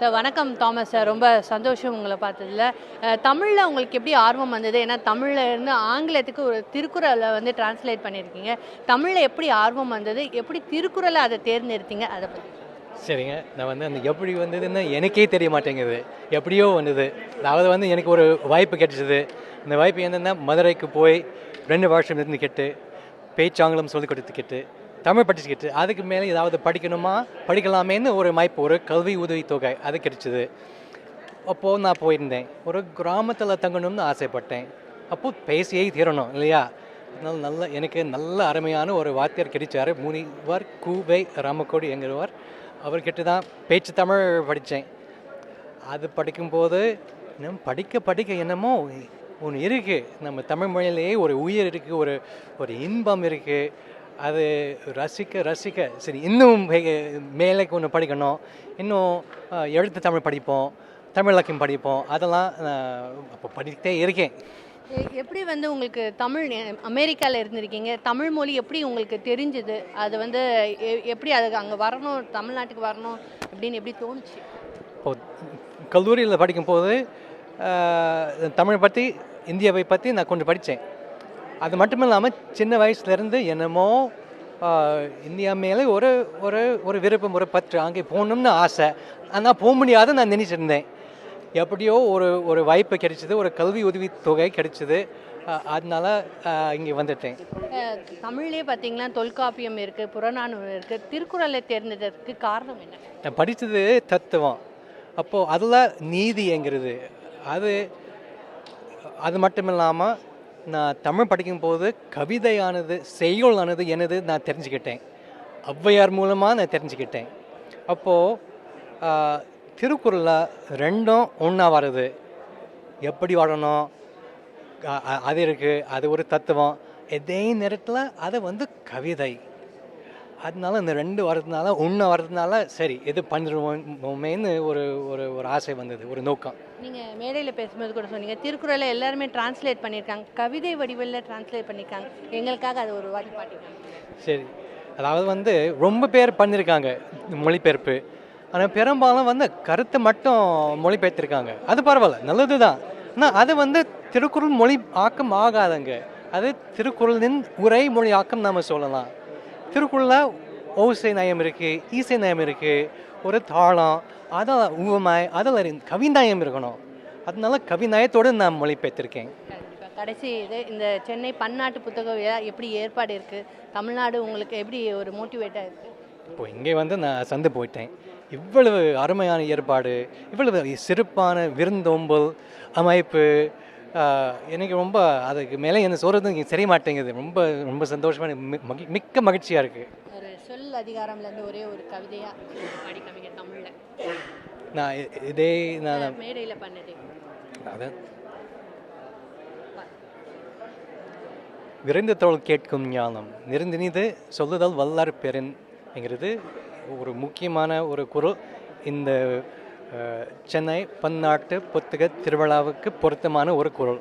Sir வணக்கம் Thomas sir. ரொம்ப சந்தோஷம் உங்களை பார்த்ததுல. தமிழில் உங்களுக்கு எப்படி ஆர்வம் வந்தது? ஏன்னா தமிழில் இருந்து ஆங்கிலத்துக்கு ஒரு திருக்குறளை வந்து டிரான்ஸ்லேட் பண்ணியிருக்கீங்க. தமிழில் எப்படி ஆர்வம் வந்தது? எப்படி திருக்குறளை அதை தேர்ந்தெடுத்தீங்க? அதை பற்றி சரிங்க. நான் வந்து அந்த எப்படி வந்ததுன்னு எனக்கே தெரிய மாட்டேங்குது. எப்படியோ வந்தது. அதாவது வந்து எனக்கு ஒரு வாய்ப்பு கிடைச்சது. இந்த வாய்ப்பு என்னென்னா மதுரைக்கு போய் ரெண்டு வருஷம் இருந்துக்கிட்டு பேச்சாங்கிலம் சொல்லிக் கொடுத்துக்கிட்டு தமிழ் படிச்சுக்கிட்டு அதுக்கு மேலே ஏதாவது படிக்கணுமா? படிக்கலாமேன்னு ஒரு வாய்ப்பு ஒரு கல்வி உதவித்தொகை அது கிடைச்சிது. அப்போது நான் போயிருந்தேன். ஒரு கிராமத்தில் தங்கணும்னு ஆசைப்பட்டேன். அப்போது பேசியே தீரணும் இல்லையா? அதனால நல்ல எனக்கு நல்ல அருமையான ஒரு வாத்தியார் கிடைச்சார். முனிவர் கூவை ராமக்கோடி என்கிறவர். அவர்கிட்ட தான் பேச்சு தமிழ் படித்தேன். அது படிக்கும்போது நம் படிக்க படிக்க என்னமோ ஒன்று இருக்குது நம்ம தமிழ் மொழியிலேயே ஒரு உயிர் இருக்குது ஒரு ஒரு இன்பம் இருக்குது அது ரசிக்க ரசிக்க. சரி இன்னும் மேலே ஒன்று படிக்கணும். இன்னும் எழுத்து தமிழ் படிப்போம் தமிழ் இலக்கியம் படிப்போம். அதெல்லாம் நான் அப்போ படிக்கிட்டே இருக்கேன். எப்படி வந்து உங்களுக்கு தமிழ் அமெரிக்காவில் இருந்திருக்கீங்க? தமிழ் மொழி எப்படி உங்களுக்கு தெரிஞ்சுது? அது வந்து எப்படி அதுக்கு அங்கே வரணும் தமிழ்நாட்டுக்கு வரணும் அப்படின்னு எப்படி தோணுச்சு? இப்போ கல்லூரியில் படிக்கும்போது தமிழ் பற்றி இந்தியாவை பற்றி நான் கொஞ்சம் படித்தேன். அது மட்டும் இல்லாமல் சின்ன வயசுலேருந்து என்னமோ இந்தியா மேலே ஒரு ஒரு ஒரு விருப்பம் ஒரு பற்று அங்கே போகணும்னு ஆசை. ஆனால் போக முடியாத நான் நினச்சிருந்தேன் எப்படியோ ஒரு ஒரு வாய்ப்பு கிடைச்சிது ஒரு கல்வி உதவி தொகை கிடைச்சிது. அதனால இங்கே வந்துட்டேன். தமிழ்லயே பார்த்தீங்கன்னா தொல்காப்பியம் இருக்குது புறநானூறு இருக்குது திருக்குறளை தேர்ந்தெடுத்ததுக்கு காரணம் என்ன? நான் படித்தது தத்துவம். அப்போது அதில் நீதிங்கிறது அது அது மட்டும் இல்லாமல் நான் தமிழ் படிக்கும்போது கவிதையானது செய்யுளானது எனது நான் தெரிஞ்சுக்கிட்டேன். ஔவையார் மூலமாக நான் தெரிஞ்சுக்கிட்டேன். அப்போது திருக்குறளில் ரெண்டும் ஒன்றா வருது. எப்படி வாழணும்? அது இருக்குது அது ஒரு தத்துவம். இதே நேரத்தில் அது வந்து கவிதை. அதனால இந்த ரெண்டு வரதுனால ஒன்று வரதுனால சரி எது பண்ணிடுவோமேன்னு ஒரு ஒரு ஒரு ஆசை வந்தது ஒரு நோக்கம். நீங்கள் மேடையில் பேசும்போது கூட சொன்னீங்க திருக்குறளை எல்லாருமே டிரான்ஸ்லேட் பண்ணியிருக்காங்க கவிதை வடிவில் டிரான்ஸ்லேட் பண்ணியிருக்காங்க. எங்களுக்காக அது ஒரு வாட்டி பாட்டிருக்காங்க சரி அதாவது வந்து ரொம்ப பேர் பண்ணியிருக்காங்க மொழிபெயர்ப்பு. ஆனால் பெரும்பாலும் வந்து கருத்தை மட்டும் மொழிபெயர்த்திருக்காங்க. அது பரவாயில்ல நல்லது தான். ஆனால் அது வந்து திருக்குறள் மொழி ஆக்கம் ஆகாதுங்க. அது திருக்குறளின் உரை மொழி ஆக்கம் நாம் சொல்லலாம். திருக்குறளில் ஓசை நயம் இருக்குது ஈசை நயம் இருக்குது ஒரு தாளம் அதில் உவமை அதில் கவிநயம் இருக்கணும். அதனால கவிநயத்தோடு நான் கண்டிப்பாக கடைசி இது இந்த சென்னை பன்னாட்டு புத்தக விழா எப்படி ஏற்பாடு இருக்குது தமிழ்நாடு உங்களுக்கு எப்படி ஒரு மோட்டிவேட்டாக இருக்குது இப்போ இங்கே வந்து நான் சந்து போயிட்டேன். இவ்வளவு அருமையான ஏற்பாடு இவ்வளவு சிறப்பான விருந்தோம்பல் அமைப்பு எனக்கு ரொம்ப அதுக்கு மேலே என்ன சொல்கிறது தெரிய மாட்டேங்குது ரொம்ப ரொம்ப சந்தோஷமான மி- மகி- மிக்க மகிழ்ச்சியாக இருக்குது ஒரு சொல் அதிகாரம்லேருந்து ஒரே ஒரு கவிதையாக படிக்கவிங்க தமிழில். நான் இதே நான் மேடையில் பண்ணது. அதான் விரைந்த தோல் கேட்கும் ஞானம் நிறந்தினிது சொல்லுதல் வல்லார் பெறின் என்கிறது ஒரு முக்கியமான ஒரு குரல். இந்த சென்னை பன்னாட்டு புத்தக திருவிழாவுக்கு பொருத்தமான ஒரு குரல்.